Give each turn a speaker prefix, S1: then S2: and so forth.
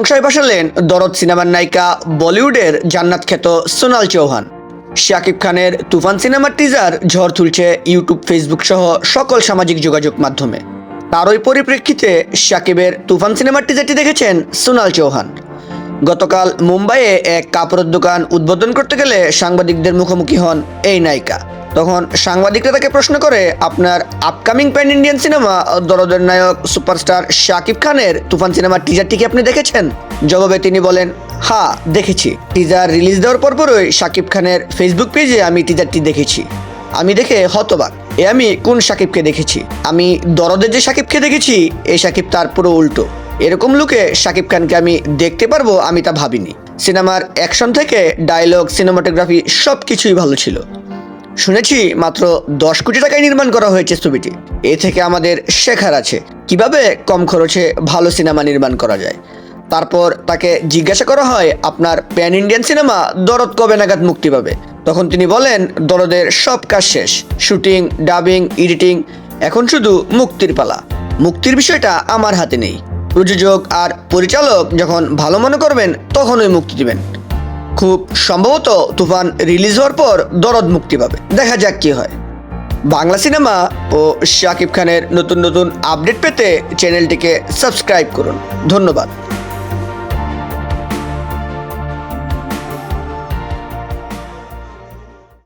S1: সংশয় বসালেন দরদ সিনেমার নায়িকা বলিউডের জান্নাত খ্যাত সোনাল চৌহান। শাকিব খানের তুফান সিনেমার টিজার ঝড় তুলছে ইউটিউব ফেসবুক সহ সকল সামাজিক যোগাযোগ মাধ্যমে। তার ওই পরিপ্রেক্ষিতে শাকিবের তুফান সিনেমার টিজারটি দেখেছেন সোনাল চৌহান। গতকাল মুম্বাইয়ে এক কাপড়ের দোকান উদ্বোধন করতে গেলে সাংবাদিকদের মুখোমুখি হন এই নায়িকা। তখন সাংবাদিকরা তাকে প্রশ্ন করে, আপনার আপকামিং প্যান ইন্ডিয়ান সিনেমা দরদের নায়ক সুপারস্টার শাকিব খানের তুফান সিনেমার টিজারটি কি আপনি দেখেছেন? জবাবে তিনি বলেন, হা, দেখেছি। টিজার রিলিজ দেওয়ার পরপরই শাকিব খানের ফেসবুক পেজে আমি টিজারটি দেখেছি। আমি দেখে হতবাক, এ আমি কোন সাকিবকে দেখেছি? আমি দরদের যে সাকিবকে দেখেছি এই সাকিব তার পুরো উল্টো। এরকম লুকে শাকিব খানকে আমি দেখতে পারব, আমি তা ভাবিনি। সিনেমার অ্যাকশন থেকে ডায়লগ সিনেমাটোগ্রাফি সব কিছুই ভালো ছিল। শুনেছি মাত্র দশ কোটি টাকায় নির্মাণ করা হয়েছে ছবিটি। এ থেকে আমাদের শেখার আছে কীভাবে কম খরচে ভালো সিনেমা নির্মাণ করা যায়। তারপর তাকে জিজ্ঞাসা করা হয়, আপনার প্যান ইন্ডিয়ান সিনেমা দরদ কবে নাগাদ মুক্তি পাবে? তখন তিনি বলেন, দরদের সব কাজ শেষ। শুটিং, ডাবিং, এডিটিং, এখন শুধু মুক্তির পালা। মুক্তির বিষয়টা আমার হাতে নেই। প্রযোজক আর পরিচালক যখন ভালো মনে করবেন, তখনই মুক্তি দিবেন। খুব সম্ভবত তুফান রিলিজ হওয়ার পর দরদ মুক্তি পাবে। দেখা যাক কি হয়। বাংলা সিনেমা ও শাকিব খানের নতুন নতুন আপডেট পেতে চ্যানেলটিকে সাবস্ক্রাইব করুন। ধন্যবাদ।